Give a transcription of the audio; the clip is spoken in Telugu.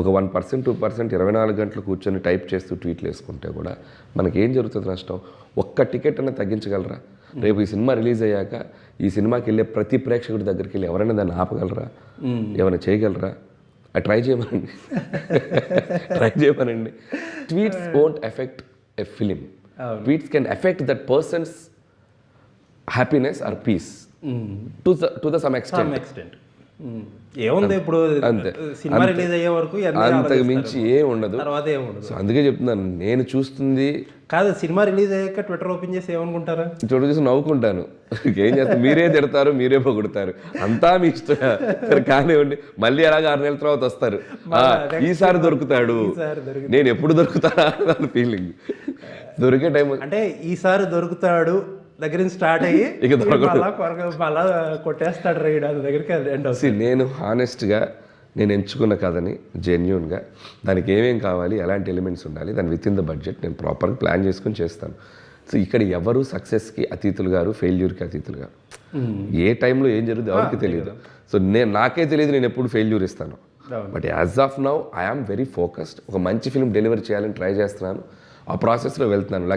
ఒక వన్ పర్సెంట్ టూ పర్సెంట్ ఇరవై నాలుగు గంటలు కూర్చొని టైప్ చేస్తూ ట్వీట్లు వేసుకుంటే కూడా మనకి ఏం జరుగుతుంది నష్టం? ఒక్క టికెట్ అన్న తగ్గించగలరా? రేపు ఈ సినిమా రిలీజ్ అయ్యాక ఈ సినిమాకి వెళ్ళే ప్రతి ప్రేక్షకుడి దగ్గరికి వెళ్ళి ఎవరైనా దాన్ని ఆపగలరా? ఏమైనా చేయగలరా? ట్రై చేయమనండి. ట్రై చేయమనండి. Tweets won't effect a film tweets can effect that persons happiness or peace to to the some extent some extent ఏముంది ఇప్పుడు అంతే. సినిమా రిలీజ్ అయ్యే వరకు అంతకు. మించి ఏం ఉండదు. తర్వాత అందుకే చెప్తున్నాను నేను చూస్తుంది కాదు సినిమా రిలీజ్ అయ్యాక ట్విట్టర్ ఓపెన్ చేసి ఏమనుకుంటారా? చోటు చూసి నవ్వుకుంటాను. ఏం చేస్తారు? మీరే తిడతారు మీరే పొగుడతారు. అంతా మీ ఇష్టం. కానివ్వండి. మళ్ళీ అలాగే ఆరు నెలల తర్వాత వస్తారు. ఈసారి దొరుకుతాడు. నేను ఎప్పుడు దొరుకుతానా ఫీలింగ్ దొరికే టైం అంటే ఈసారి దొరుకుతాడు దగ్గర నుంచి స్టార్ట్ అయ్యి ఇక. మళ్ళా కొట్టేస్తాడు రైడ్ అది దగ్గరికి ఎండ్ అవుతుంది. See, నేను హానెస్ట్గా నేను ఎంచుకున్న కథని జెన్యున్గా దానికి ఏమేం కావాలి ఎలాంటి ఎలిమెంట్స్ ఉండాలి దాని విత్ ఇన్ ద బడ్జెట్ నేను ప్రాపర్గా ప్లాన్ చేసుకుని చేస్తాను. సో ఇక్కడ ఎవరు సక్సెస్కి అతీతులు గారు ఫెయిల్యూర్కి అతీతులు గారు? ఏ టైంలో ఏం జరుగుతుంది ఎవరికి తెలియదు సో నేను నాకే తెలియదు నేను ఎప్పుడు ఫెయిల్యూర్ ఇస్తాను. But as of now I am very focused ఒక మంచి ఫిల్మ్ డెలివరీ చేయాలని ట్రై చేస్తున్నాను. ఆ ప్రాసెస్లో వెళ్తున్నాను.